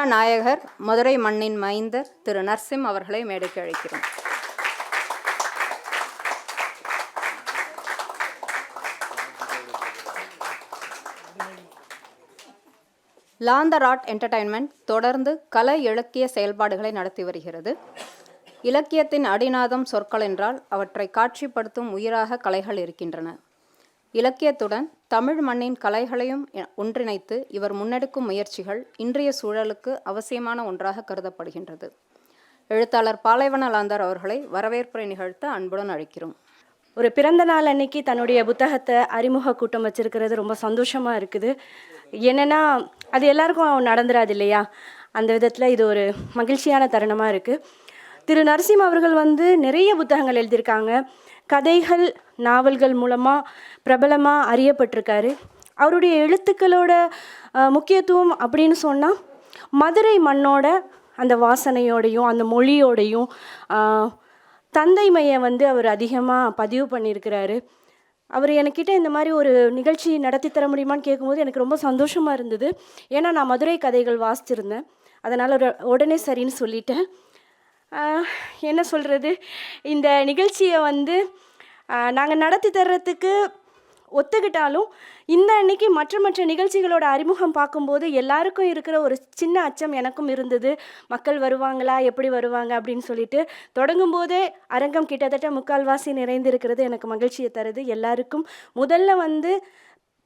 விழா நாயகர் மதுரை மண்ணின் மைந்தர் திரு நர்சிம் அவர்களை மேடைக்கு அழைக்கிறோம். லாந்தராட் என்டர்டைன்மெண்ட் தொடர்ந்து கலை இலக்கிய செயல்பாடுகளை நடத்தி வருகிறது. இலக்கியத்தின் அடிநாதம் சொற்கள் என்றால் அவற்றை காட்சிப்படுத்தும் உயிராக கலைகள் இருக்கின்றன. இலக்கியத்துடன் தமிழ் மண்ணின் கலைகளையும் ஒன்றிணைத்து இவர் முன்னெடுக்கும் முயற்சிகள் இன்றைய சூழலுக்கு அவசியமான ஒன்றாக கருதப்படுகின்றது. எழுத்தாளர் பாலைவனலாந்தர் அவர்களை வரவேற்புரை நிகழ்த்த அன்புடன் அழைக்கிறோம். ஒரு பிறந்த நாள் அன்னைக்கு தன்னுடைய புத்தகத்தை அறிமுக கூட்டம் வச்சிருக்கிறது. ரொம்ப சந்தோஷமா இருக்குது. என்னன்னா அது எல்லாருக்கும் நடந்துராது இல்லையா? அந்த விதத்தில் இது ஒரு மகிழ்ச்சியான தருணமாக இருக்குது திரு. நரசிம்ம அவர்கள் வந்து நிறைய புத்தகங்கள் எழுதியிருக்காங்க. கதைகள் நாவல்கள் மூலமாக பிரபலமாக அறியப்பட்டிருக்காரு. அவருடைய எழுத்துக்களோட முக்கியத்துவம் அப்படின்னு சொன்னால் மதுரை மண்ணோட அந்த வாசனையோடையும் அந்த மொழியோடையும் தந்தைமையை வந்து அவர் அதிகமாக பதிவு பண்ணியிருக்கிறாரு. அவர் என்கிட்ட இந்த மாதிரி ஒரு நிகழ்ச்சி நடத்தி தர முடியுமான்னு கேட்கும்போது எனக்கு ரொம்ப சந்தோஷமாக இருந்தது. ஏன்னா நான் மதுரை கதைகள் வாசிச்சிருந்தேன். அதனால் ஒரு உடனே சரின்னு சொல்லிட்டேன். என்ன சொல்கிறது இந்த நிகழ்ச்சியை வந்து நாங்கள் நடத்தி தர்றதுக்கு ஒத்துக்கிட்டாலும் இந்த அன்னைக்கு மற்ற மற்ற நிகழ்ச்சிகளோட அறிமுகம் பார்க்கும்போது எல்லாருக்கும் இருக்கிற ஒரு சின்ன அச்சம் எனக்கும் இருந்தது. மக்கள் வருவாங்களா? எப்படி வருவாங்க? அப்படின்னு சொல்லிட்டு தொடங்கும் போதே அரங்கம் கிட்டத்தட்ட முக்கால்வாசி நிறைந்திருக்கிறது எனக்கு மகிழ்ச்சியை தருது. எல்லாருக்கும் முதல்ல வந்து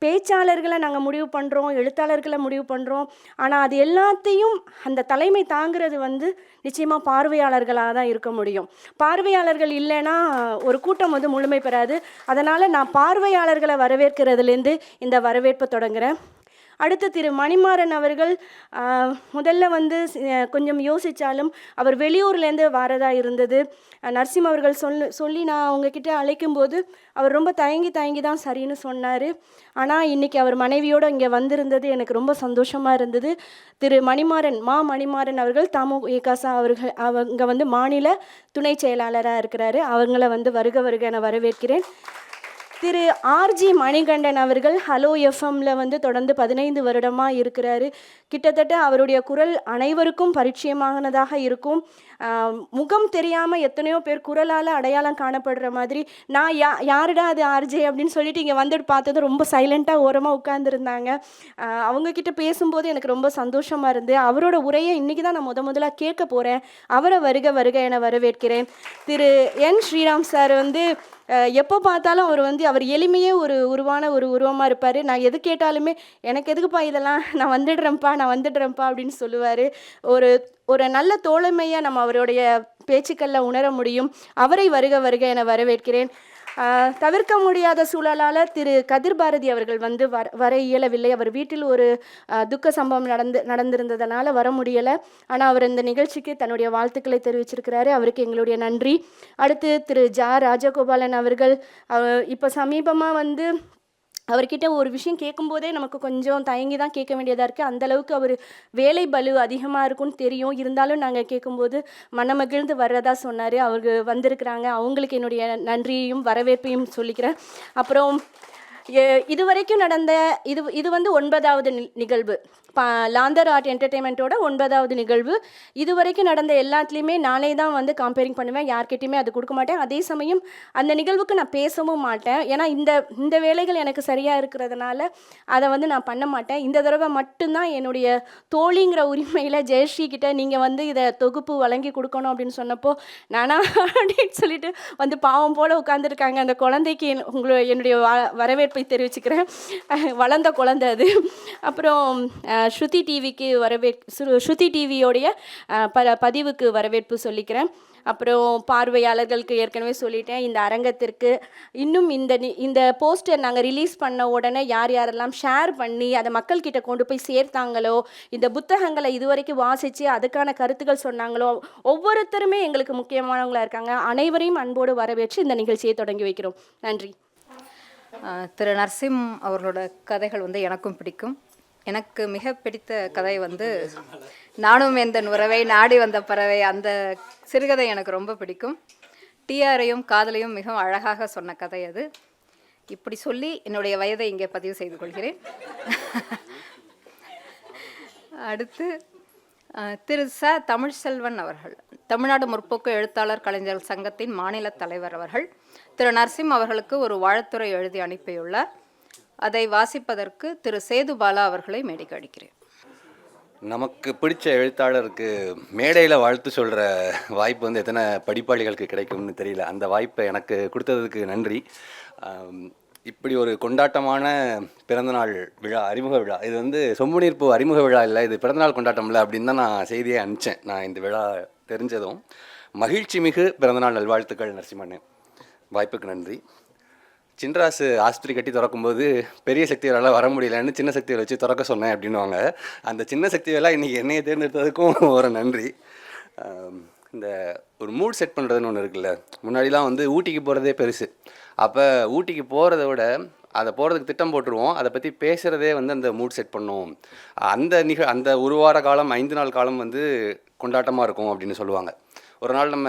பேச்சாளர்களை நாங்கள் முடிவு பண்ணுறோம் எழுத்தாளர்களை முடிவு பண்ணுறோம் ஆனால் அது எல்லாத்தையும் அந்த தலைமை தாங்கிறது வந்து நிச்சயமாக பார்வையாளர்களாக தான் இருக்க முடியும். பார்வையாளர்கள் இல்லைன்னா ஒரு கூட்டம் வந்து முழுமை பெறாது. அதனால் நான் பார்வையாளர்களை வரவேற்கிறதுலேருந்து இந்த வரவேற்பை தொடங்குறேன். அடுத்து திரு மணிமாறன் அவர்கள் முதல்ல வந்து கொஞ்சம் யோசித்தாலும் அவர் வெளியூர்லேருந்து வரதா இருந்தது. நரசிம் நரசிம்ம அவர்கள் சொல் சொல்லி நான் அவங்கக்கிட்ட அழைக்கும்போது அவர் ரொம்ப தயங்கி தயங்கி தான் சரின்னு சொன்னார். ஆனால் இன்னைக்கு அவர் மனைவியோடு இங்கே வந்திருந்தது எனக்கு ரொம்ப சந்தோஷமாக இருந்தது. திரு மணிமாறன் மா மணிமாறன் அவர்கள் தாமு ஏகாசா அவர்கள் அவங்க வந்து மாநில துணை செயலாளராக இருக்கிறாரு. அவங்கள வந்து வருக வருக என வரவேற்கிறேன். திரு ஆர்ஜி மணிகண்டன் அவர்கள் ஹலோ எஃப்எம்ல வந்து தொடர்ந்து பதினைந்து வருடமாக இருக்கிறாரு. கிட்டத்தட்ட அவருடைய குரல் அனைவருக்கும் பரிச்சயமானதாக இருக்கும். முகம் தெரியாமல் எத்தனையோ பேர் குரலால் அடையாளம் காணப்படுற மாதிரி நான் யா யாருடா அது ஆர்ஜே அப்படின்னு சொல்லிட்டு இங்கே வந்துட்டு பார்த்தது ரொம்ப சைலண்ட்டாக ஓரமாக உட்காந்துருந்தாங்க அவங்கக்கிட்ட பேசும்போது எனக்கு ரொம்ப சந்தோஷமாக இருந்து அவரோட உரையை இன்றைக்கி தான் நான் முத முதலாக கேட்க போகிறேன் அவரை வருக வருக என வரவேற்கிறேன். திரு என் ஸ்ரீராம் சார் வந்து எப்போ பார்த்தாலும் அவர் வந்து அவர் எளிமையே ஒரு உருவான ஒரு உருவமாக இருப்பார். நான் எது கேட்டாலுமே எனக்கு எதுக்குப்பா இதெல்லாம்? நான் வந்துடுறேன்ப்பா நான் வந்துடுறேன்ப்பா அப்படின்னு சொல்லுவார். ஒரு ஒரு நல்ல தோழமையாக நம்ம அவருடைய பேச்சுக்களில் உணர முடியும். அவரை வருக வருக என வரவேற்கிறேன். தவிர்க்க முடியாத சூழலால் திரு கதிர் பாரதி அவர்கள் வந்து வர வர இயலவில்லை. அவர் வீட்டில் ஒரு துக்க சம்பவம் நடந்து நடந்திருந்ததுனால வர முடியலை. ஆனால் அவர் இந்த நிகழ்ச்சிக்கு தன்னுடைய வாழ்த்துக்களை தெரிவிச்சிருக்கிறாரு. அவருக்கு எங்களுடைய நன்றி. அடுத்து திரு ஜா. ராஜகோபாலன் அவர்கள் இப்போ சமீபமாக வந்து அவர்கிட்ட ஒரு விஷயம் கேட்கும்போதே நமக்கு கொஞ்சம் தயங்கி தான் கேட்க வேண்டியதாக இருக்குது அந்தளவுக்கு அவர் வேலை பலு அதிகமாக இருக்கும்னு தெரியும். இருந்தாலும் நாங்கள் கேட்கும்போது மனமகிழ்ந்து வர்றதா சொன்னார். அவங்க வந்திருக்கிறாங்க. அவங்களுக்கு என்னுடைய நன்றியையும் வரவேற்பையும் சொல்லிக்கிறேன். அப்புறம் இது இதுவரைக்கும் நடந்த இது இது வந்து ஒன்பதாவது நி- நிகழ்வு. லாந்தர் ஆர்ட் என்டர்டெயின்மெண்ட்டோட ஒன்பதாவது நிகழ்வு. இதுவரைக்கும் நடந்த எல்லாத்துலேயுமே நானே தான் வந்து கம்பேரிங் பண்ணுவேன். யார்கிட்டையுமே அது கொடுக்க மாட்டேன். அதே சமயம் அந்த நிகழ்வுக்கு நான் பேசவும் மாட்டேன். ஏன்னா இந்த இந்த வேலைகள் எனக்கு சரியாக இருக்கிறதுனால அதை வந்து நான் பண்ண மாட்டேன். இந்த தடவை மட்டும்தான் என்னுடைய தோழிங்கிற உரிமையில் ஜெயஸ்ரீ கிட்ட நீங்கள் வந்து இதை தொகுப்பு வழங்கி கொடுக்கணும் அப்படின்னு சொன்னப்போ நானா அப்படின்னு சொல்லிட்டு வந்து பாவம் போல் உட்காந்துருக்காங்க அந்த குழந்தைக்கு என்- உங்களை என்னுடைய வ- வரவேற்பை தெரிவிச்சுக்கிறேன். வளர்ந்த குழந்தை அது. அப்புறம் ஸ்ருதி டிவிக்கு வரவேற்பு ஸ்ரு- ஸ்ருதி டிவியோடைய ப பதிவுக்கு வரவேற்பு சொல்லிக்கிறேன். அப்புறம் பார்வையாளர்களுக்கு ஏற்கனவே சொல்லிட்டேன் இந்த அரங்கத்திற்கு. இன்னும் இந்த இந்த போஸ்டர் நாங்கள் ரிலீஸ் பண்ண உடனே யார் யாரெல்லாம் ஷேர் பண்ணி அதை மக்கள்கிட்ட கொண்டு போய் சேர்த்தாங்களோ இந்த புத்தகங்களை இதுவரைக்கும் வாசித்து அதுக்கான கருத்துக்கள் சொன்னாங்களோ ஒவ்வொருத்தருமே எங்களுக்கு முக்கியமானவங்களாக இருக்காங்க. அனைவரையும் அன்போடு வரவேற்று இந்த நிகழ்ச்சியை தொடங்கி வைக்கிறோம். நன்றி. திரு நர்சிம் அவர்களோட கதைகள் வந்து எனக்கும் பிடிக்கும். எனக்கு மிக பிடித்த கதை வந்து நானும் எந்தன் உறவை நாடி வந்த பறவை அந்த சிறுகதை எனக்கு ரொம்ப பிடிக்கும். டிஆரையும் காதலையும் மிகவும் அழகாக சொன்ன கதை அது. இப்படி சொல்லி என்னுடைய வயதை இங்கே பதிவு செய்து கொள்கிறேன். அடுத்து திரு ச. தமிழ்செல்வன் அவர்கள் தமிழ்நாடு முற்போக்கு எழுத்தாளர் கலைஞர் சங்கத்தின் மாநில தலைவர் அவர்கள் திரு. நரசிம் அவர்களுக்கு ஒரு வாழ்த்துறை எழுதி அனுப்பியுள்ளார். அதை வாசிப்பதற்கு திரு சேதுபாலா அவர்களை மேடைக்கு அடிக்கிறேன் நமக்கு பிடிச்ச எழுத்தாளருக்கு மேடையில் வாழ்த்து சொல்கிற வாய்ப்பு வந்து எத்தனை படிப்பாளிகளுக்கு கிடைக்கும்னு தெரியல. அந்த வாய்ப்பை எனக்கு கொடுத்ததுக்கு நன்றி. இப்படி ஒரு கொண்டாட்டமான பிறந்தநாள் விழா அறிமுக விழா இது வந்து சொம்புநீர்ப்பு அறிமுக விழா இல்லை இது பிறந்தநாள் கொண்டாட்டம் இல்லை அப்படின்னு தான் நான் செய்தியை அனுப்பிச்சேன். நான் இந்த விழா தெரிஞ்சதும் மகிழ்ச்சி மிகு பிறந்தநாள் நல்வாழ்த்துக்கள் நரசிம்மண்ணு. வாய்ப்புக்கு நன்றி. சின்ராசு ஆஸ்பத்திரி கட்டி திறக்கும்போது பெரிய சக்திகளால் வர முடியலன்னு சின்ன சக்தியை வச்சு திறக்க சொன்னேன் அப்படின்னுவாங்க. அந்த சின்ன சக்திகளாக இன்றைக்கி என்னையை தேர்ந்தெடுத்ததுக்கும் ஒரு நன்றி. இந்த ஒரு மூட் செட் பண்ணுறதுன்னு ஒன்று இருக்குல்ல முன்னாடிலாம் வந்து ஊட்டிக்கு போகிறதே பெருசு. அப்போ ஊட்டிக்கு போகிறத விட அதை போகிறதுக்கு திட்டம் போட்டுருவோம் அதை பற்றி பேசுகிறதே வந்து அந்த மூட் செட் பண்ணும். அந்த நிக அந்த ஒரு வார காலம் ஐந்து நாள் காலம் வந்து கொண்டாட்டமாக இருக்கும் அப்படின்னு சொல்லுவாங்க. ஒரு நாள் நம்ம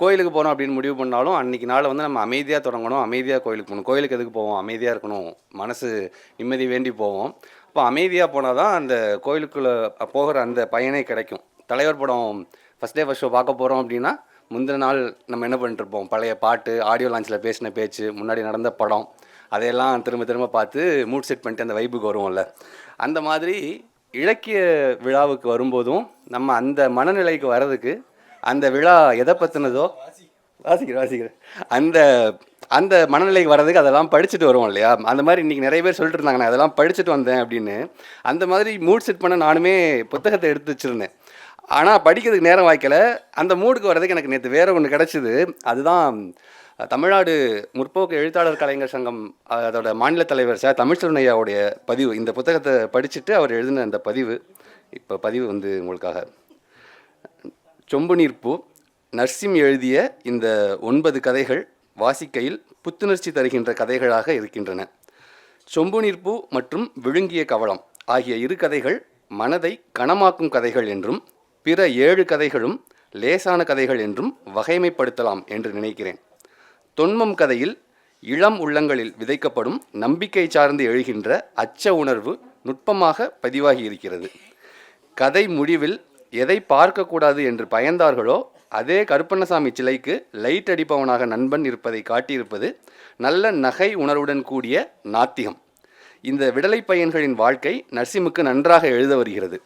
கோயிலுக்கு போகிறோம் அப்படின்னு முடிவு பண்ணாலும் அன்றைக்கி நாளை வந்து நம்ம அமைதியாக தொடங்கணும் அமைதியாக கோயிலுக்கு போகணும். கோயிலுக்கு எதுக்கு போவோம்? அமைதியாக இருக்கணும். மனசு நிம்மதி வேண்டி போவோம். அப்போ அமைதியாக போனால் தான் அந்த கோயிலுக்குள்ளே போகிற அந்த பயனே கிடைக்கும். தலைவர் படம் ஃபஸ்ட் டே ஃபஸ்ட் ஷோ பார்க்க போகிறோம் அப்படின்னா முந்தின நாள் நம்ம என்ன பண்ணிட்டு இருப்போம்? பழைய பாட்டு ஆடியோ லான்ச்சில் பேசின பேச்சு முன்னாடி நடந்த படம் அதையெல்லாம் திரும்ப திரும்ப பார்த்து மூட் செட் பண்ணிட்டு அந்த வைப்புக்கு வருவோம்ல. அந்த மாதிரி இலக்கிய விழாவுக்கு வரும்போதும் நம்ம அந்த மனநிலைக்கு வர்றதுக்கு அந்த விழா எதை பற்றினதோ வாசிக்கிறேன் வாசிக்கிறேன். அந்த அந்த மனநிலைக்கு வர்றதுக்கு அதெல்லாம் படிச்சுட்டு வருவோம் இல்லையா? அந்த மாதிரி இன்றைக்கி நிறைய பேர் சொல்லிட்டு இருந்தாங்க நான் அதெல்லாம் படிச்சுட்டு வந்தேன் அப்படின்னு. அந்த மாதிரி மூட் செட் பண்ண நானுமே புத்தகத்தை எடுத்து வச்சுருந்தேன். ஆனால் படிக்கிறதுக்கு நேரம் வாய்க்கல. அந்த மூடுக்கு வர்றதுக்கு எனக்கு நேற்று வேறு ஒன்று கிடச்சிது. அதுதான் தமிழ்நாடு முற்போக்கு எழுத்தாளர் கலைஞர் சங்கம் அதோட மாநில தலைவர் சார் தமிழ்ச்செல்வனையாவுடைய பதிவு. இந்த புத்தகத்தை படிச்சுட்டு அவர் எழுதின அந்த பதிவு. இப்போ பதிவு வந்து உங்களுக்காக. சொம்பு நீர்ப்பூ நர்சிம் எழுதிய இந்த ஒன்பது கதைகள் வாசிக்கையில் புத்துணர்ச்சி தருகின்ற கதைகளாக இருக்கின்றன. சொம்பு நீர்ப்பூ மற்றும் விழுங்கிய கவளம் ஆகிய இரு கதைகள் மனதை கனமாக்கும் கதைகள் என்றும் பிற ஏழு கதைகளும் லேசான கதைகள் என்றும் வகைமைப்படுத்தலாம் என்று நினைக்கிறேன். தொன்மம் கதையில் இளம் உள்ளங்களில் விதைக்கப்படும் நம்பிக்கை சார்ந்து எழுகின்ற அச்ச உணர்வு நுட்பமாக பதிவாகி இருக்கிறது. கதை முடிவில் எதை பார்க்கக்கூடாது என்று பயந்தார்களோ அதே கருப்பண்ணசாமி சிலைக்கு லைட் அடிப்பவனாக நண்பன் இருப்பதை காட்டியிருப்பது நல்ல நகை உணர்வுடன் கூடிய நாத்திகம். இந்த விடலை பையன்களின் வாழ்க்கை நர்சிமுக்கு நன்றாக எழுத வருகிறது.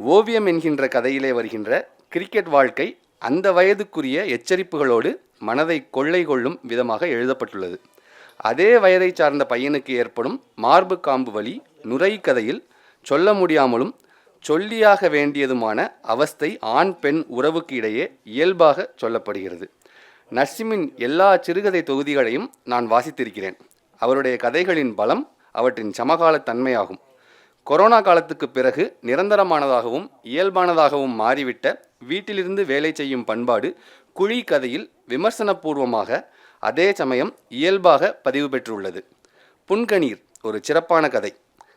ஓவியம் என்கின்ற கதையிலே வருகின்ற கிரிக்கெட் வாழ்க்கை அந்த வயதுக்குரிய எச்சரிப்புகளோடு மனதை கொள்ளை கொள்ளும் விதமாக எழுதப்பட்டுள்ளது. அதே வயதை சார்ந்த பையனுக்கு ஏற்படும் மார்பு காம்பு வலி நுரை கதையில் சொல்ல முடியாமலும் சொல்லியாக வேண்டியதுமான அவஸ்தை ஆண் பெண் உறவுக்கு இடையே இயல்பாக சொல்லப்படுகிறது. நர்சிமின் எல்லா சிறுகதை தொகுதிகளையும் நான் வாசித்திருக்கிறேன். அவருடைய கதைகளின் பலம் அவற்றின் சமகால தன்மையாகும். கொரோனா காலத்துக்கு பிறகு நிரந்தரமானதாகவும் இயல்பானதாகவும் மாறிவிட்ட வீட்டிலிருந்து வேலை செய்யும் பண்பாடு குழி கதையில் விமர்சனபூர்வமாக அதே சமயம் இயல்பாக பதிவு பெற்றுள்ளது. புன்கணீர் ஒரு சிறப்பான கதை.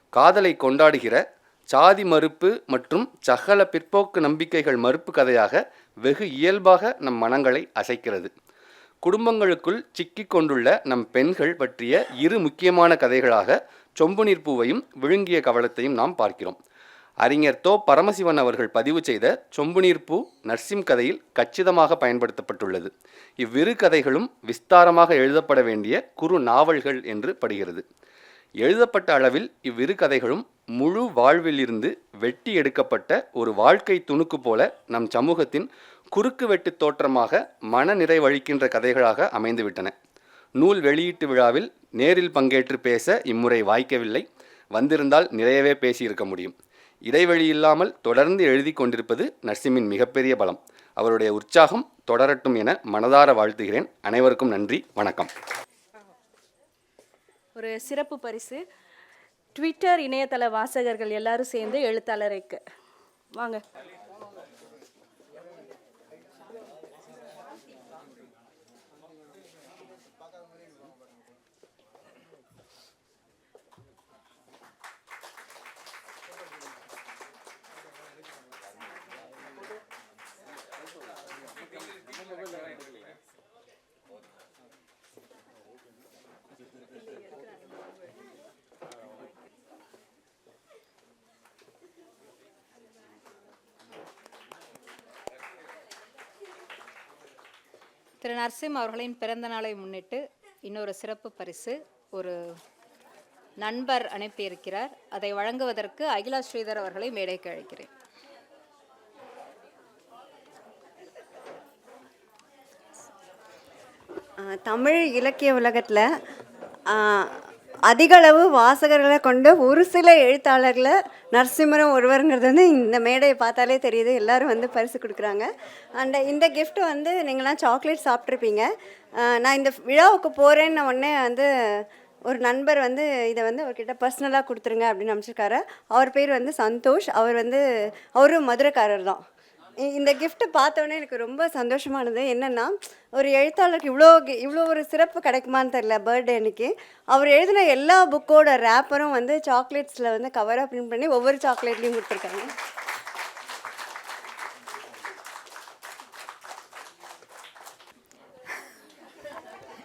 காதலை கொண்டாடுகிற சாதி மறுப்பு மற்றும் சகல பிற்போக்கு நம்பிக்கைகள் மறுப்பு கதையாக வெகு இயல்பாக நம் மனங்களை அசைக்கிறது. குடும்பங்களுக்குள் சிக்கிக் கொண்டுள்ள நம் பெண்கள் பற்றிய இரு முக்கியமான கதைகளாக சொம்பு நீர்ப்பூவையும் விழுங்கிய கவலத்தையும் நாம் பார்க்கிறோம். அறிஞர் தோ. பரமசிவன் அவர்கள் பதிவு செய்த சொம்பு நீர்ப்பூ நர்சிம் கதையில் கச்சிதமாக பயன்படுத்தப்பட்டுள்ளது. இவ்விரு கதைகளும் விஸ்தாரமாக எழுதப்பட வேண்டிய குறு நாவல்கள் என்று படுகிறது. எழுதப்பட்ட அளவில் இவ்விரு கதைகளும் முழு வாழ்விலிருந்து வெட்டி எடுக்கப்பட்ட ஒரு வாழ்க்கை துணுக்கு போல நம் சமூகத்தின் குறுக்கு வெட்டு தோற்றமாக மன நிறைவழிக்கின்ற கதைகளாக அமைந்துவிட்டன. நூல் வெளியீட்டு விழாவில் நேரில் பங்கேற்று பேச இம்முறை வாய்க்கவில்லை. வந்திருந்தால் நிறையவே பேசியிருக்க முடியும். இடைவெளி இல்லாமல் தொடர்ந்து எழுதி கொண்டிருப்பது நர்சிமின் மிகப்பெரிய பலம். அவருடைய உற்சாகம் தொடரட்டும் என மனதார வாழ்த்துகிறேன். அனைவருக்கும் நன்றி. வணக்கம். ஒரு சிறப்பு பரிசு. ட்விட்டர் இணையதள வாசகர்கள் எல்லாரும் சேர்ந்து எழுத்தாளருக்கு வாங்க. திரு நரசிம் அவர்களின் பிறந்த நாளை முன்னிட்டு இன்னொரு சிறப்பு பரிசு ஒரு நண்பர் அனுப்பியிருக்கிறார். அதை வழங்குவதற்கு அகிலா ஸ்ரீதர் அவர்களை மேடைக்கு அழைக்கிறேன். தமிழ் இலக்கிய உலகத்தில் அதிகளவு வாசகர்களை கொண்ட ஒரு சில எழுத்தாளர்களை நரசிம்மரம் ஒருவருங்கிறது வந்து இந்த மேடையை பார்த்தாலே தெரியுது. எல்லாரும் வந்து பரிசு கொடுக்குறாங்க. அண்ட் இந்த கிஃப்ட் வந்து நீங்களாம் சாக்லேட் சாப்பிட்ருப்பீங்க நான் இந்த விழாவுக்கு போகிறேன்னு உடனே வந்து ஒரு நண்பர் வந்து இதை வந்து அவர்கிட்ட பர்சனலாக கொடுத்துருங்க அப்படின்னு அமைச்சிருக்காரு அவர் பேர் வந்து சந்தோஷ். அவர் வந்து அவரும் மதுரைக்காரர் தான் இந்த கிஃப்ட்டை பார்த்தோன்னே எனக்கு ரொம்ப சந்தோஷமானது. என்னென்னா ஒரு எழுத்தாளருக்கு இவ்வளோ இவ்வளோ ஒரு சிறப்பு கிடைக்குமான்னு தெரில பர்த்டே அன்னைக்கு. அவர் எழுதின எல்லா புக்கோட ரேப்பரும் வந்து சாக்லேட்ஸில் வந்து கவராக பிரிண்ட் பண்ணி ஒவ்வொரு சாக்லேட்லேயும் கொடுத்துருக்காங்க.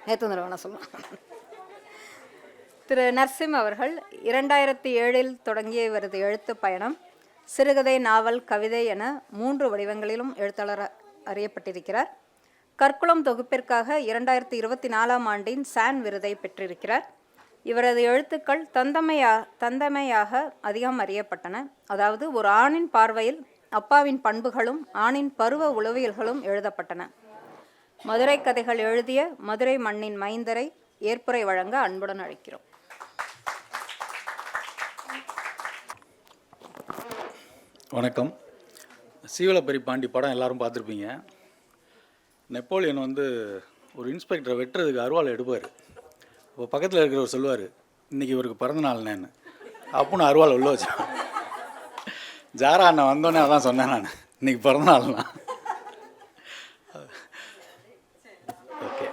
நேற்று வேணாம் சொல்லலாம் திரு நர்சிம் அவர்கள் இரண்டாயிரத்தி ஏழில் தொடங்கிய இவரது எழுத்து பயணம் சிறுகதை நாவல் கவிதை என மூன்று வடிவங்களிலும் எழுத்தாளர் அறியப்பட்டிருக்கிறார். கற்குளம் தொகுப்பிற்காக இரண்டாயிரத்தி இருபத்தி நாலாம் ஆண்டின் சான் விருதை பெற்றிருக்கிறார். இவரது எழுத்துக்கள் தந்தமையா தந்தமையாக அதிகம் அறியப்பட்டன. அதாவது ஒரு ஆணின் பார்வையில் அப்பாவின் பண்புகளும் ஆணின் பருவ உளவியல்களும் எழுதப்பட்டன. மதுரை கதைகள் எழுதிய மதுரை மண்ணின் மைந்தரை ஏற்புரை வழங்க அன்புடன் அழைக்கிறோம். வணக்கம். சீவலப்பரி பாண்டி படம் எல்லாரும் பார்த்துருப்பீங்க. நெப்போலியன் வந்து ஒரு இன்ஸ்பெக்டரை வெட்டுறதுக்கு அருவாள் எடுப்பார். இப்போ பக்கத்தில் இருக்கிறவர் சொல்லுவார் இன்னைக்கு இவருக்கு பிறந்த நாள்னேன்னு அப்புன்னு அருவாள் உள்ள வச்சான் ஜாரா அண்ணன் வந்தோடனே அதான் சொன்னேன் நான் இன்னைக்கு பிறந்த நாள்னா. ஓகே.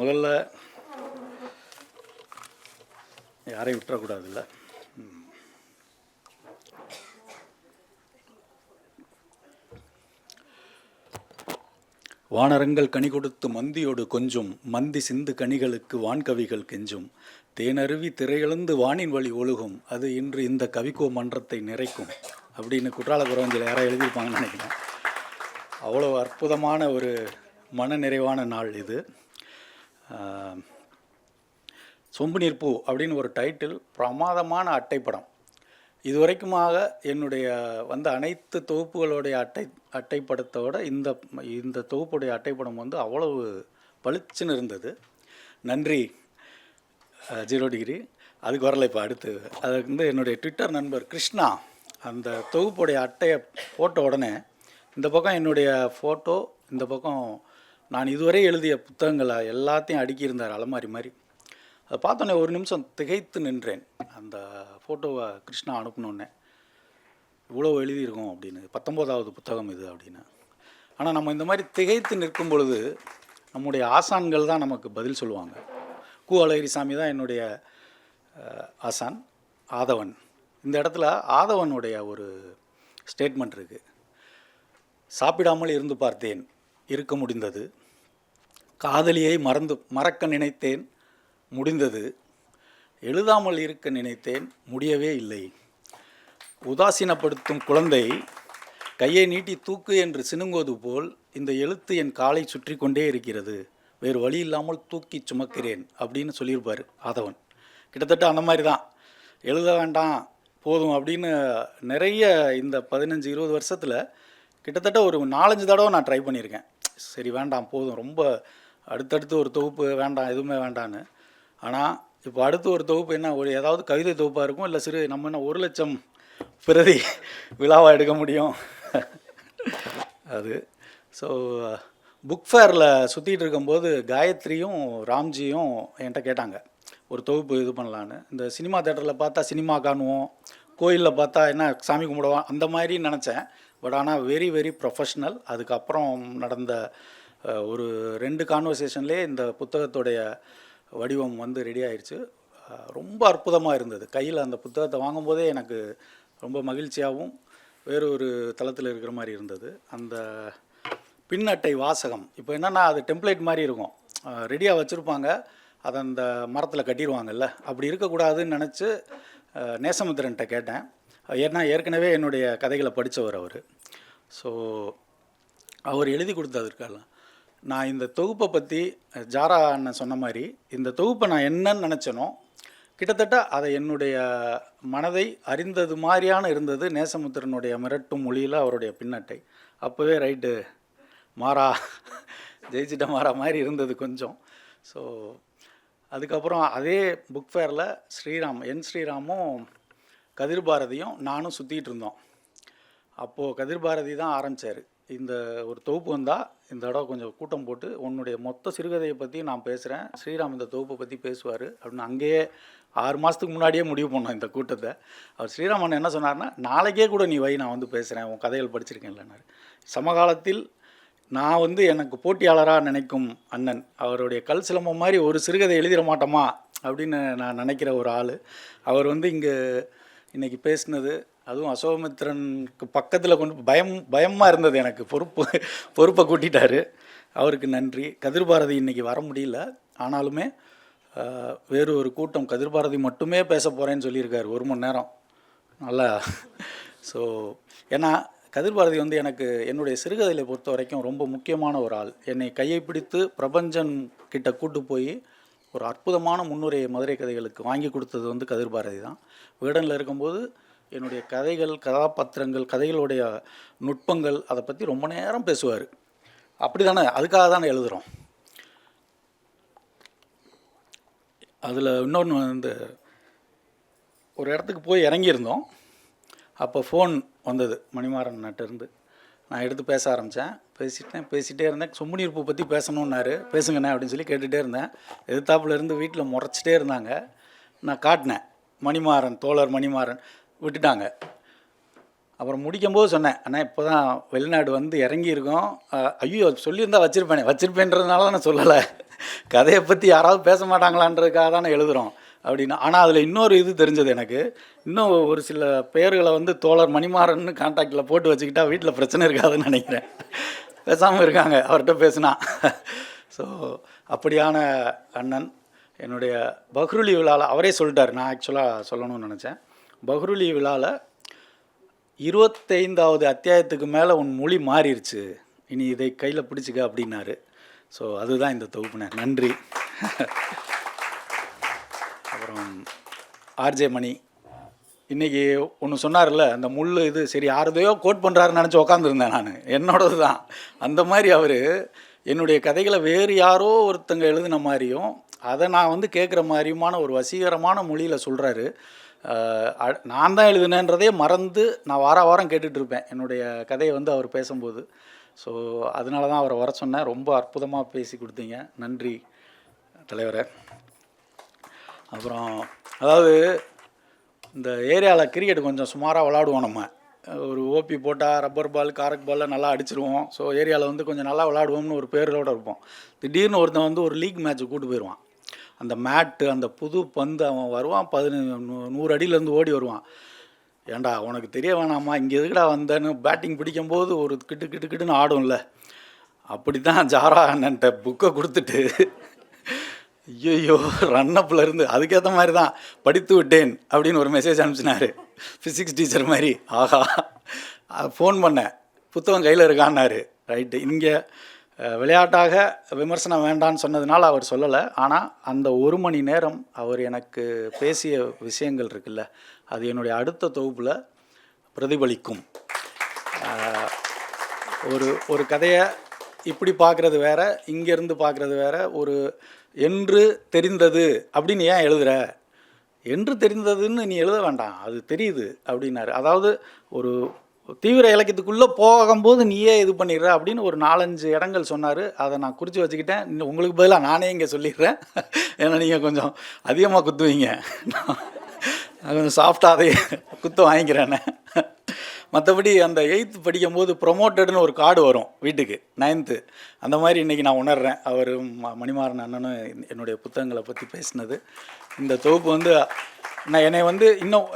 முதல்ல யாரையும் விட்டுறக்கூடாதுல்ல. வானரங்கள் கனி கொடுத்து மந்தியோடு கொஞ்சும் மந்தி சிந்து கனிகளுக்கு வான்கவிகள் கெஞ்சும். தேனருவி திரையெழுந்து வானின் வழி ஒழுகும் அது இன்று இந்த கவிக்கோ மன்றத்தை நிறைக்கும். அப்படின்னு குற்றால குறவஞ்சில் யாராவது எழுதியிருப்பாங்கன்னு நினைக்கிறேன். அவ்வளோ அற்புதமான ஒரு மன நிறைவான நாள் இது. சொம்பு நீர் பூ அப்படின்னு ஒரு டைட்டில் பிரமாதமான அட்டைப்படம். இதுவரைக்குமாக என்னுடைய வந்த அனைத்து தொகுப்புகளுடைய அட்டை அட்டைப்படத்தோட இந்த இந்த தொகுப்புடைய அட்டைப்படம் வந்து அவ்வளவு பளிச்சுன்னு இருந்தது. நன்றி ஜீரோ டிகிரி. அதுக்கு வரல இப்போ அடுத்து. அது வந்து என்னுடைய ட்விட்டர் நண்பர் கிருஷ்ணா அந்த தொகுப்புடைய அட்டையை போட்ட உடனே இந்த பக்கம் என்னுடைய ஃபோட்டோ இந்த பக்கம் நான் இதுவரை எழுதிய புத்தகங்களை எல்லாத்தையும் அடுக்கியிருந்தார் அலமாரி மாதிரி. அதை பார்த்தோன்னே ஒரு நிமிஷம் திகைத்து நின்றேன். அந்த ஃபோட்டோவை கிருஷ்ணா அனுப்பினோடனே இவ்வளோ எழுதியிருக்கோம் அப்படின்னு. பத்தொம்போதாவது புத்தகம் இது அப்படின்னு. ஆனால் நம்ம இந்த மாதிரி திகைத்து நிற்கும் பொழுது நம்முடைய ஆசான்கள் தான் நமக்கு பதில் சொல்லுவாங்க. கு அழகிரிசாமி தான் என்னுடைய ஆசான் ஆதவன். இந்த இடத்துல ஆதவனுடைய ஒரு ஸ்டேட்மெண்ட் இருக்குது சாப்பிடாமல் இருந்து பார்த்தேன் இருக்க முடிந்தது. காதலியை மறந்து மறக்க நினைத்தேன் முடிந்தது. எழுதாமல் இருக்க நினைத்தேன் முடியவே இல்லை. உதாசீனப்படுத்தும் குழந்தை கையை நீட்டி தூக்கு என்று சினுங்குவது போல் இந்த எழுத்து என் காலை சுற்றி கொண்டே இருக்கிறது. வேறு வழி இல்லாமல் தூக்கி சுமக்கிறேன் அப்படின்னு சொல்லியிருப்பார் ஆதவன். கிட்டத்தட்ட அந்த மாதிரி தான் எழுத வேண்டாம் போதும் அப்படின்னு நிறைய இந்த பதினஞ்சு இருபது வருஷத்தில் கிட்டத்தட்ட ஒரு நாலஞ்சு தடவை நான் ட்ரை பண்ணியிருக்கேன். சரி வேண்டாம் போதும். ரொம்ப அடுத்தடுத்து ஒரு தொகுப்பு வேண்டாம் எதுவுமே வேண்டான்னு ஆனால் இப்போ அடுத்து ஒரு தொகுப்பு என்ன? ஒரு ஏதாவது கவிதை தொகுப்பாக இருக்கும்? இல்லை சிறு நம்ம என்ன ஒரு லட்சம் பிரதி விழாவாக எடுக்க முடியும்? அது. ஸோ புக் ஃபேரில் சுற்றிட்டு இருக்கும்போது காயத்ரியும் ராம்ஜியும் என்கிட்ட கேட்டாங்க. ஒரு தொகுப்பு இது பண்ணலான்னு. இந்த சினிமா தேட்டரில் பார்த்தா சினிமா காணுவோம். கோயிலில் பார்த்தா என்ன சாமி கும்பிடுவோம். அந்த மாதிரி நினச்சேன். பட் ஆனால் வெரி வெரி ப்ரொஃபஷ்னல் அதுக்கப்புறம் நடந்த ஒரு ரெண்டு கான்வர்சேஷன்லேயே இந்த புத்தகத்துடைய வடிவம் வந்து ரெடி ஆயிடுச்சு ரொம்ப அற்புதமாக இருந்தது. கையில் அந்த புத்தகத்தை வாங்கும்போதே எனக்கு ரொம்ப மகிழ்ச்சியாகவும் வேறு ஒரு தளத்தில் இருக்கிற மாதிரி இருந்தது. அந்த பின் அட்டை வாசகம். இப்போ என்னென்னா அது டெம்ப்ளேட் மாதிரி இருக்கும். ரெடியாக வச்சுருப்பாங்க. அதை அந்த மரத்தில் கட்டிடுவாங்கல்ல அப்படி இருக்கக்கூடாதுன்னு நினச்சி நேசமுத்திரன்ட்ட கேட்டேன். ஏன்னா ஏற்கனவே என்னுடைய கதைகளை படித்தவர் அவர். ஸோ அவர் எழுதி கொடுத்ததற்கெல்லாம் நான் இந்த தொகுப்பை பற்றி ஜாரா அண்ணன் சொன்ன மாதிரி இந்த தொகுப்பை நான் என்னன்னு நினச்சனோ கிட்டத்தட்ட அதை என்னுடைய மனதை அறிந்தது மாதிரியான இருந்தது. நேசமுத்திரனுடைய மிரட்டும் மொழியில் அவருடைய பின்னட்டை. அப்போவே ரைட்டு மாறா ஜெயிச்சிட்ட மாறா மாதிரி இருந்தது கொஞ்சம். ஸோ அதுக்கப்புறம் அதே புக் ஃபேரில் ஸ்ரீராம் என் ஸ்ரீராமும் கதிர்பாரதியும் நானும் சுற்றிக்கிட்டு இருந்தோம். அப்போது கதிர்பாரதி தான் ஆரம்பித்தார் இந்த ஒரு தொகுப்பு வந்தால் இந்த தடவை கொஞ்சம் கூட்டம் போட்டு உன்னுடைய மொத்த சிறுகதையை பற்றி நான் பேசுகிறேன் ஸ்ரீராம் இந்த தொகுப்பை பற்றி பேசுவார். அப்படின்னு அங்கேயே ஆறு மாதத்துக்கு முன்னாடியே முடிவு பண்ணோம் இந்த கூட்டத்தை. அவர் ஸ்ரீராமன் என்ன சொன்னார்னா நாளைக்கே கூட நீ வை நான் வந்து பேசுகிறேன் உன் கதைகள் படிச்சிருக்கேன்லன்னாரு. சமகாலத்தில் நான் வந்து எனக்கு போட்டியாளராக நினைக்கும் அண்ணன் அவருடைய கல் சிலம்பம் மாதிரி ஒரு சிறுகதை எழுதிட மாட்டோமா அப்படின்னு நான் நினைக்கிற ஒரு ஆள். அவர் வந்து இங்கே இன்றைக்கி பேசினது அதுவும் அசோகமித்ரனுக்கு பக்கத்தில் கொண்டு பயம் பயமாக இருந்தது எனக்கு. பொறுப்பு பொறுப்பை கூட்டிட்டாரு. அவருக்கு நன்றி. கதிர்பாரதி இன்றைக்கி வர முடியல. ஆனாலுமே வேறு ஒரு கூட்டம். கதிர்பாரதி மட்டுமே பேச போகிறேன்னு சொல்லியிருக்காரு. ஒரு மணி நேரம். நல்லா ஸோ ஏன்னா கதிர்பாரதி வந்து எனக்கு என்னுடைய சிறுகதையை பொறுத்த வரைக்கும் ரொம்ப முக்கியமான ஒரு ஆள். என்னை கையை பிடித்து பிரபஞ்சன் கிட்ட கூட்டு போய் ஒரு அற்புதமான முன்னுரையை மதுரை கதைகளுக்கு வாங்கி கொடுத்தது வந்து கதிர்பாரதி தான். வீடனில் இருக்கும்போது என்னுடைய கதைகள் கதாபாத்திரங்கள் கதைகளுடைய நுட்பங்கள் அதை பற்றி ரொம்ப நேரம் பேசுவார். அப்படி தானே அதுக்காக தானே எழுதுகிறோம் அதில் இன்னொன்று வந்து ஒரு இடத்துக்கு போய் இறங்கியிருந்தோம். அப்போ ஃபோன் வந்தது மணிமாறன் நட்டிருந்து நான் எடுத்து பேச ஆரம்பித்தேன் பேசிட்டேன் பேசிகிட்டே இருந்தேன். சொம்பு பற்றி பேசணுன்னாரு பேசுங்கண்ணே அப்படின்னு சொல்லி கேட்டுகிட்டே இருந்தேன். எதிர்த்தாப்புல இருந்து வீட்டில் முறைச்சிட்டே இருந்தாங்க. நான் காட்டினேன். மணிமாறன் தோழர் மணிமாறன் விட்டுட்டாங்க. அப்புறம் முடிக்கும்போது சொன்னேன் ஆனால் இப்போ தான் வெளிநாடு வந்து இறங்கியிருக்கோம். ஐயோ சொல்லியிருந்தா வச்சுருப்பேனே. வச்சுருப்பேன்றதுனால நான் சொல்லலை. கதையை பற்றி யாராவது பேச மாட்டாங்களான்றதுக்காக தானே எழுதுகிறோம் அப்படின்னு ஆனால் அதில் இன்னொரு இது தெரிஞ்சது எனக்கு. இன்னும் ஒரு சில பெயர்களை வந்து தோழர் மணிமாறன் கான்டாக்டில் போட்டு வச்சுக்கிட்டா வீட்டில் பிரச்சனை இருக்காதுன்னு நினைக்கிறேன். பேசாமல் இருக்காங்க அவர்கிட்ட பேசுனா. ஸோ அப்படியான அண்ணன் என்னுடைய பஹ்ருலி விழாவில் அவரே சொல்லிட்டார். நான் ஆக்சுவலாக சொல்லணும்னு நினச்சேன். பஹ்ருலி விழாவில் இருபத்தைந்தாவது அத்தியாயத்துக்கு மேலே உன் மொழி மாறிடுச்சு இனி இதை கையில் பிடிச்சிக்க அப்படின்னாரு. ஸோ அதுதான் இந்த தொகுப்புனர். நன்றி. ஆர்ஜே மணி. இன்றைக்கி ஒன்று சொன்னார்ல அந்த முள் இது சரி யாரதையோ கோட் பண்ணுறாருன்னு நினச்சி உக்காந்துருந்தேன் நான். என்னோடது தான் அந்த மாதிரி அவர் என்னுடைய கதைகளை வேறு யாரோ ஒருத்தங்க எழுதின மாதிரியும் அதை நான் வந்து கேட்குற மாதிரியுமான ஒரு வசீகரமான மொழியில் சொல்கிறாரு நான் தான் எழுதினேன்றதே மறந்து நான் வார வாரம் கேட்டுட்டு இருப்பேன். என்னுடைய கதையை வந்து அவர் பேசும்போது. ஸோ அதனால தான் அவரை வர சொன்னேன். ரொம்ப அற்புதமாக பேசி கொடுத்தீங்க. நன்றி தலைவரை. அப்புறம் அதாவது இந்த ஏரியாவில் கிரிக்கெட் கொஞ்சம் சுமாராக விளாடுவோம் நம்ம. ஒரு ஓபி போட்டால் ரப்பர் பால் காரக் பாலில் நல்லா அடிச்சிருவோம். ஸோ ஏரியாவில் வந்து கொஞ்சம் நல்லா விளாடுவோம்னு ஒரு பேரோட இருப்போம். திடீர்னு ஒருத்தன் வந்து ஒரு லீக் மேட்ச்சு கூட்டு போயிடுவான் அந்த மேட்டு அந்த புது பந்து அவன் வருவான் பதினஞ்சு நூறு அடியிலேருந்து ஓடி வருவான். ஏண்டா உனக்கு தெரிய வேணாமா? இங்கே எதுக்கடா வந்தேன்னு பேட்டிங் பிடிக்கும்போது ஒரு கிட்டு கிட்டு கிட்டுன்னு ஆடும்ல. அப்படி தான் ஜாரா அண்ணன்ட்ட புக்கை கொடுத்துட்டு ஐயோ ரன்னப்பில் இருந்து அதுக்கேற்ற மாதிரி தான் படித்து விட்டேன் அப்படின்னு ஒரு மெசேஜ் அனுப்பிச்சினாரு. ஃபிசிக்ஸ் டீச்சர் மாதிரி. ஆஹா. ஃபோன் பண்ணேன். புத்தகம் கையில் இருக்கான்னாரு. ரைட்டு இங்கே விளையாட்டாக விமர்சனம் வேண்டான்னு சொன்னதுனால அவர் சொல்லலை. ஆனால் அந்த ஒரு மணி நேரம் அவர் எனக்கு பேசிய விஷயங்கள் இருக்குல்ல அது என்னுடைய அடுத்த தொகுப்பில் பிரதிபலிக்கும். ஒரு ஒரு கதையை இப்படி பார்க்குறது வேற இங்கேருந்து பார்க்குறது வேற ஒரு என்று தெரிந்தது அப்படின்னு ஏன் எழுதுற? என்று தெரிந்ததுன்னு நீ எழுத வேண்டாம். அது தெரியுது அப்படின்னாரு. அதாவது ஒரு தீவிர இலக்கியத்துக்குள்ளே போகும்போது நீயே இது பண்ணிடுற அப்படின்னு ஒரு நாலஞ்சு இடங்கள் சொன்னார். அதை நான் குறித்து வச்சுக்கிட்டேன். உங்களுக்கு பதிலாக நானே இங்கே சொல்லிடுறேன். ஏன்னா நீங்கள் கொஞ்சம் அதிகமாக குத்துவீங்க. நான் கொஞ்சம் சாஃப்டாக அதை குத்து வாங்கிக்கிறேன்னு. மற்றபடி அந்த எயித்து படிக்கும்போது ப்ரொமோட்டட்னு ஒரு கார்டு வரும் வீட்டுக்கு நைன்த்து அந்த மாதிரி இன்றைக்கி நான் உணர்றேன். அவர் ம- மணிமாறன் அண்ணனும் என்னுடைய புத்தகங்களை பற்றி பேசினது. இந்த தொகுப்பு வந்து நான் என்னை வந்து இன்னும்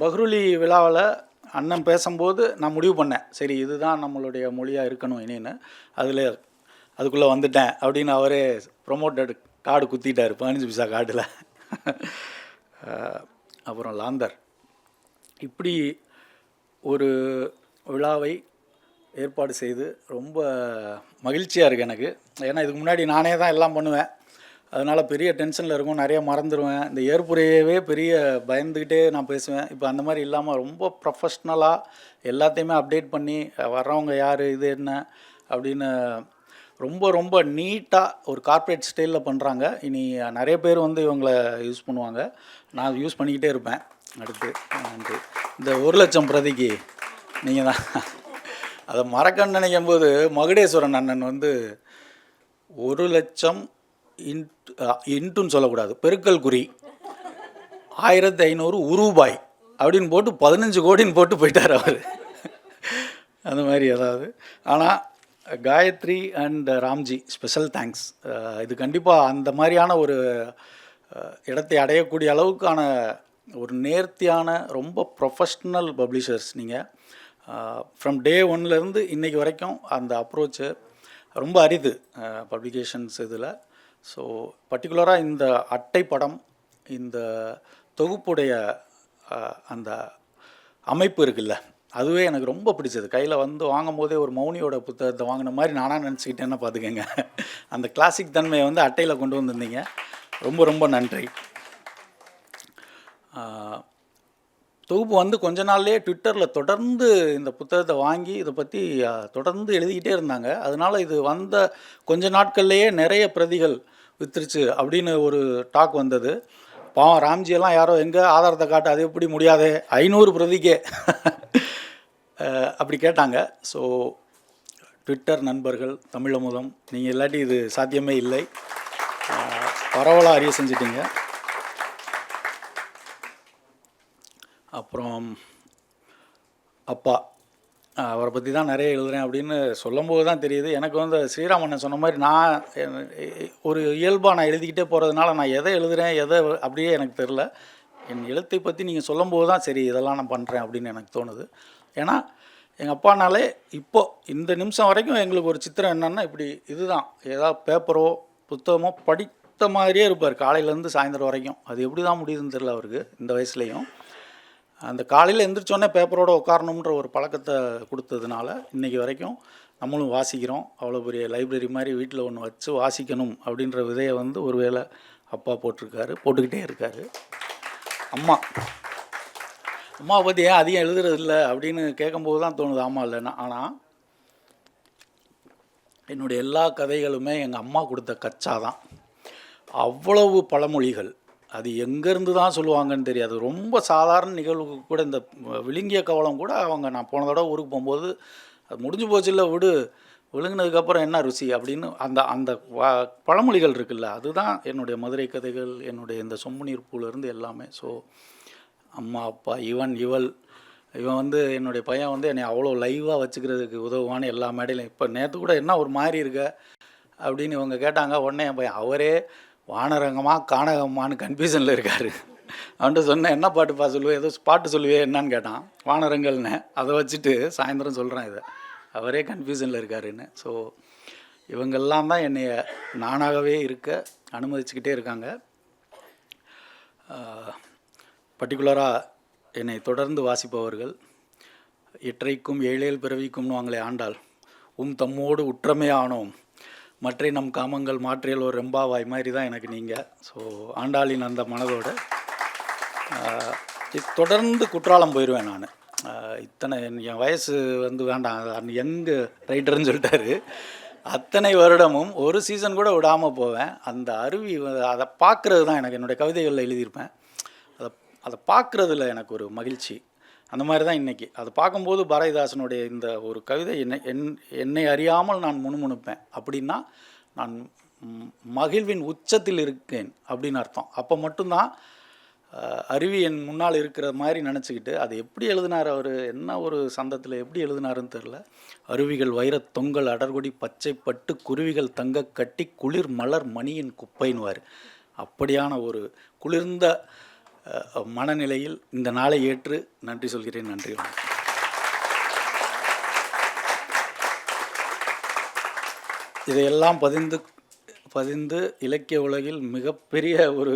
பஹ்ருலி விழாவில் அண்ணன் பேசும்போது நான் முடிவு பண்ணேன். சரி இதுதான் நம்மளுடைய மொழியாக இருக்கணும் இனின்னு. அதில் அதுக்குள்ளே வந்துட்டேன் அப்படின்னு அவரே ப்ரொமோட்டட் கார்டு குத்திட்டார் பதினஞ்சு பைசா கார்டில் அப்புறம் லாந்தர். இப்படி ஒரு விழாவை ஏற்பாடு செய்து ரொம்ப மகிழ்ச்சியாக இருக்குது எனக்கு. ஏன்னா இதுக்கு முன்னாடி நானே தான் எல்லாம் பண்ணுவேன். அதனால் பெரிய டென்ஷனில் இருக்கும். நிறைய மறந்துடுவேன் இந்த ஏற்புரையவே பெரிய பயந்துக்கிட்டே நான் பேசுவேன். இப்போ அந்த மாதிரி இல்லாமல் ரொம்ப ப்ரொஃபஷ்னலாக எல்லாத்தையுமே அப்டேட் பண்ணி வர்றவங்க யார் இது என்ன அப்படின்னு ரொம்ப ரொம்ப நீட்டாக ஒரு கார்ப்பரேட் ஸ்டைலில் பண்ணுறாங்க இனி நிறைய பேர் வந்து இவங்களை யூஸ் பண்ணுவாங்க. நான் யூஸ் பண்ணிக்கிட்டே இருப்பேன். அடுத்து நன்றி. இந்த ஒரு லட்சம் பிரதிக்கு நீங்கள் தான். அதை மறக்கன்னு நினைக்கும் போது மகுடேஸ்வரன் அண்ணன் வந்து ஒரு லட்சம் இன்ட் இன்ட்டுன்னு சொல்லக்கூடாது. பெருக்கல் குறி. ஆயிரத்தி ஐநூறு உருபாய் அப்படின்னு போட்டு பதினஞ்சு கோடின்னு போட்டு போயிட்டார் அவர். அந்த மாதிரி அதாவது. ஆனால் Gayathri and Ramji special thanks இது கண்டிப்பாக அந்த மாதிரியான ஒரு இடத்தை அடையக்கூடிய அளவுக்கான ஒரு நேர்த்தியான ரொம்ப ப்ரொஃபஷ்னல் பப்ளிஷர்ஸ் நீங்கள் ஃப்ரம் டே ஒன்லேருந்து இன்னைக்கு வரைக்கும் அந்த அப்ரோச்சு ரொம்ப அரிது பப்ளிகேஷன்ஸ் இதில். ஸோ பர்டிகுலராக இந்த அட்டை படம் இந்த தொகுப்புடைய அந்த அமைப்பு இருக்குல்ல அதுவே எனக்கு ரொம்ப பிடிச்சது. கையில் வந்து வாங்கும் போதே ஒரு மௌனியோட புத்தகத்தை வாங்கின மாதிரி நானாக நினச்சிக்கிட்டேன்னு பார்த்துக்கோங்க அந்த கிளாசிக் தன்மையை வந்து அட்டையில் கொண்டு வந்திருந்தீங்க. ரொம்ப ரொம்ப நன்றி. தொகுப்பு வந்து கொஞ்ச நாள்லேயே ட்விட்டரில் தொடர்ந்து இந்த புத்தகத்தை வாங்கி இதை பற்றி தொடர்ந்து எழுதிக்கிட்டே இருந்தாங்க. அதனால் இது வந்த கொஞ்ச நாட்கள்லேயே நிறைய பிரதிகள் வித்துருச்சு அப்படின்னு ஒரு டாக் வந்தது. பாவம் ராம்ஜியெல்லாம் யாரோ எங்கே ஆதாரத்தை காட்டு அது எப்படி முடியாதே? ஐநூறு பிரதிக்கே. அப்படி கேட்டாங்க. ஸோ ட்விட்டர் நண்பர்கள் தமிழமுதம் நீங்கள் இல்லாட்டி இது சாத்தியமே இல்லை. பரவலாக அறிய செஞ்சிட்டீங்க. அப்புறம் அப்பா. அவரை பற்றி தான் நிறைய எழுதுறேன் அப்படின்னு சொல்லும்போது தான் தெரியுது. எனக்கு வந்து ஸ்ரீராமண்ணன் சொன்ன மாதிரி நான் ஒரு இயல்பாக நான் எழுதிக்கிட்டே போகிறதுனால நான் எதை எழுதுறேன் எதை அப்படியே எனக்கு தெரில என் எழுத்தை பற்றி நீங்கள் சொல்லும்போது தான் சரி இதெல்லாம் நான் பண்ணுறேன் அப்படின்னு எனக்கு தோணுது. ஏன்னா எங்கள் அப்பானாலே இப்போ இந்த நிமிஷம் வரைக்கும் எங்களுக்கு ஒரு சித்திரம் என்னென்னா இப்படி இதுதான். ஏதாவது பேப்பரோ புத்தகமோ படித்த மாதிரியே இருப்பார். காலையிலேருந்து சாயந்தரம் வரைக்கும். அது எப்படி தான் முடியுதுன்னு தெரில அவருக்கு இந்த வயசுலேயும். அந்த காலையில் எந்திரிச்சோடனே பேப்பரோடு உட்காரணுன்ற ஒரு பழக்கத்தை கொடுத்ததுனால இன்றைக்கி வரைக்கும் நம்மளும் வாசிக்கிறோம். அவ்வளோ பெரிய லைப்ரரி மாதிரி வீட்டில் ஒன்று வச்சு வாசிக்கணும் அப்படின்ற விதையை வந்து ஒரு வேளை அப்பா போட்டிருக்காரு போட்டுக்கிட்டே இருக்காரு. அம்மா அம்மாவை பற்றி ஏன் அதிகம் எழுதுறது இல்லை அப்படின்னு கேட்கும்போது தான் தோணுது ஆமாம் இல்லைன்னா. ஆனால் என்னுடைய எல்லா கதைகளுமே எங்கள் அம்மா கொடுத்த கச்சா தான் அவ்வளவு பழமொழிகள் அது எங்கேருந்து தான் சொல்லுவாங்கன்னு தெரியாது. ரொம்ப சாதாரண நிகழ்வுக்கு கூட இந்த விழுங்கிய கவலம் கூட அவங்க நான் போன தடவை ஊருக்கு போகும்போது அது முடிஞ்சு போச்சு இல்லை விடு விழுங்கினதுக்கப்புறம் என்ன ருசி அப்படின்னு அந்த அந்த பழமொழிகள் இருக்குல்ல அதுதான் என்னுடைய மதுரை கதைகள் என்னுடைய இந்த சொம்புநீர் பூலேருந்து எல்லாமே. ஸோ அம்மா அப்பா இவன் இவள் இவன் வந்து என்னுடைய பையன் வந்து என்னை அவ்வளோ லைவாக வச்சுக்கிறதுக்கு உதவுவான எல்லா மேடையிலும். இப்போ நேற்று கூட என்ன ஒரு மாதிரி இருக்க அப்படின்னு இவங்க கேட்டாங்க. உடனே என் பையன் அவரே வானரங்கமாக கானகமான்னு கன்ஃபியூஷனில் இருக்கார். அவன்கிட்ட சொன்னேன் என்ன பாட்டுப்பா சொல்லுவேன் ஏதோ பாட்டு சொல்லுவே என்னன்னு கேட்டான். வானரங்கள்னு. அதை வச்சுட்டு சாயந்தரம் சொல்கிறேன் இதை. அவரே கன்ஃபியூஷனில் இருக்காருன்னு. ஸோ இவங்கெல்லாம் தான் என்னைய நானாகவே இருக்க அனுமதிச்சுக்கிட்டே இருக்காங்க. பர்டிகுலராக என்னை தொடர்ந்து வாசிப்பவர்கள் இற்றைக்கும் ஏழேல் பிறவிக்கும்னு அவங்களை ஆண்டாள் உம் தம்மோடு உற்றமே ஆனோம். மற்ற நம் காமங்கள் மாற்றியல் ஒரு ரெம்பாவாய் மாதிரி தான் எனக்கு நீங்கள் ஸோ ஆண்டாளின் அந்த மனதோடு தொடர்ந்து குற்றாலம் போயிடுவேன் நான். இத்தனை என் வயசு வந்து வேண்டாம். யங்கு ரைட்டர்னு சொல்லிட்டாரு. அத்தனை வருடமும் ஒரு சீசன் கூட விடாமல் போவேன். அந்த அருவி அதை பார்க்குறது தான் எனக்கு என்னுடைய கவிதைகளில் எழுதியிருப்பேன். அதை அதை பார்க்குறதுல எனக்கு ஒரு மகிழ்ச்சி. அந்த மாதிரி தான் இன்றைக்கி அது பார்க்கும்போது பாரதிதாசனுடைய இந்த ஒரு கவிதை என்னை என் என்னை அறியாமல் நான் முணுமுணுப்பேன் அப்படின்னா நான் மகிழ்வின் உச்சத்தில் இருக்கேன் அப்படின்னு அர்த்தம். அப்போ மட்டும்தான் அருவி என் முன்னால் இருக்கிற மாதிரி நினச்சிக்கிட்டு அது எப்படி எழுதினார் அவர்? என்ன ஒரு சந்தத்தில் எப்படி எழுதினாருன்னு தெரில அருவிகள் வைரத் தொங்கல் அடர்கொடி பச்சை பட்டு குருவிகள் தங்க கட்டி குளிர் மலர் மணியின் குப்பைன்னுவார். அப்படியான ஒரு குளிர்ந்த மனநிலையில் இந்த நாளை ஏற்று நன்றி சொல்கிறேன் நன்றி வணக்கம். இதையெல்லாம் பதிந்து பதிந்து இலக்கிய உலகில் மிகப்பெரிய ஒரு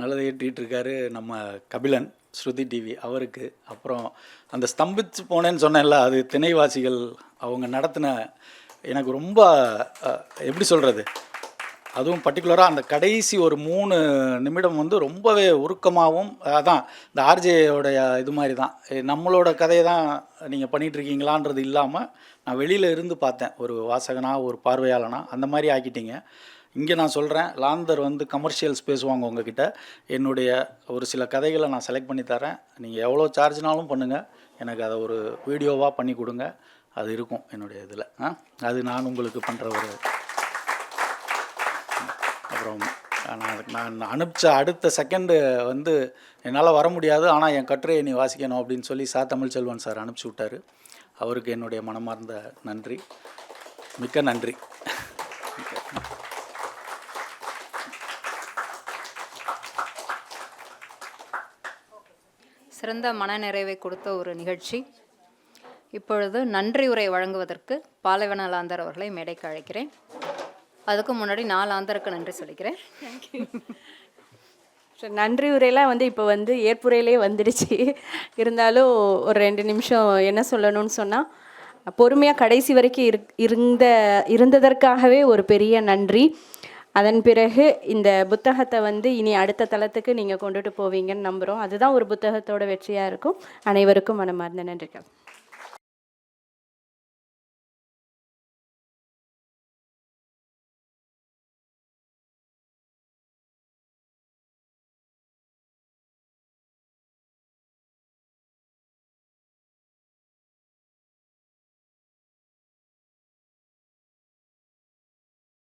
நல்லதை ஏற்றிட்டு இருக்காரு நம்ம கபிலன் ஸ்ருதி டிவி அவருக்கு. அப்புறம் அந்த ஸ்தம்பிச்சு போனேன்னு சொன்னேன்ல அது திணைவாசிகள் அவங்க நடத்தின எனக்கு ரொம்ப எப்படி சொல்கிறது அதுவும் பர்டிகுலராக அந்த கடைசி ஒரு மூணு நிமிடம் வந்து ரொம்பவே உருக்கமாகவும் அதான் இந்த ஆர்ஜேயோடைய இது மாதிரி தான் நம்மளோட கதையை தான் நீங்கள் பண்ணிகிட்ருக்கீங்களான்றது இல்லாமல் நான் வெளியில் இருந்து பார்த்தேன். ஒரு வாசகனாக ஒரு பார்வையாளனா அந்த மாதிரி ஆக்கிட்டீங்க. இங்கே நான் சொல்கிறேன் லாந்தர் வந்து கமர்ஷியல்ஸ் பேசுவாங்க உங்ககிட்ட. என்னுடைய ஒரு சில கதைகளை நான் செலக்ட் பண்ணி தரேன். நீங்கள் எவ்வளோ சார்ஜ்னாலும் பண்ணுங்கள் எனக்கு அதை ஒரு வீடியோவாக பண்ணி கொடுங்க. அது இருக்கும் என்னுடைய இதில். ஆ அது நான் உங்களுக்கு பண்ணுற ஒரு அப்புறம் நான் நான் அனுப்பிச்ச அடுத்த செகண்டு வந்து என்னால் வர முடியாது. ஆனால் என் கட்டுரையை நீ வாசிக்கணும் அப்படின்னு சொல்லி சா. தமிழ்ச்செல்வன் சார் அனுப்பிச்சி விட்டாரு. அவருக்கு என்னுடைய மனமார்ந்த நன்றி. மிக்க நன்றி. சிறந்த மனநிறைவை கொடுத்த ஒரு நிகழ்ச்சி. இப்பொழுது நன்றி உரை வழங்குவதற்கு பாலைவன லாந்தர் அவர்களை மேடைக்கு அழைக்கிறேன். அதுக்கு முன்னாடி நான் ஆந்தருக்கு நன்றி சொல்லிக்கிறேன். ஸோ நன்றி உரையெல்லாம் வந்து இப்போ வந்து ஏற்புரையிலே வந்துடுச்சு. இருந்தாலும் ஒரு ரெண்டு நிமிஷம் என்ன சொல்லணும்னு சொன்னால் பொறுமையாக கடைசி வரைக்கும் இரு இருந்த இருந்ததற்காகவே ஒரு பெரிய நன்றி. அதன் பிறகு இந்த புத்தகத்தை வந்து இனி அடுத்த தளத்துக்கு நீங்கள் கொண்டுட்டு போவீங்கன்னு நம்புகிறோம் அதுதான் ஒரு புத்தகத்தோட வெற்றியாக இருக்கும். அனைவருக்கும் மனமார்ந்த நன்றிகள்.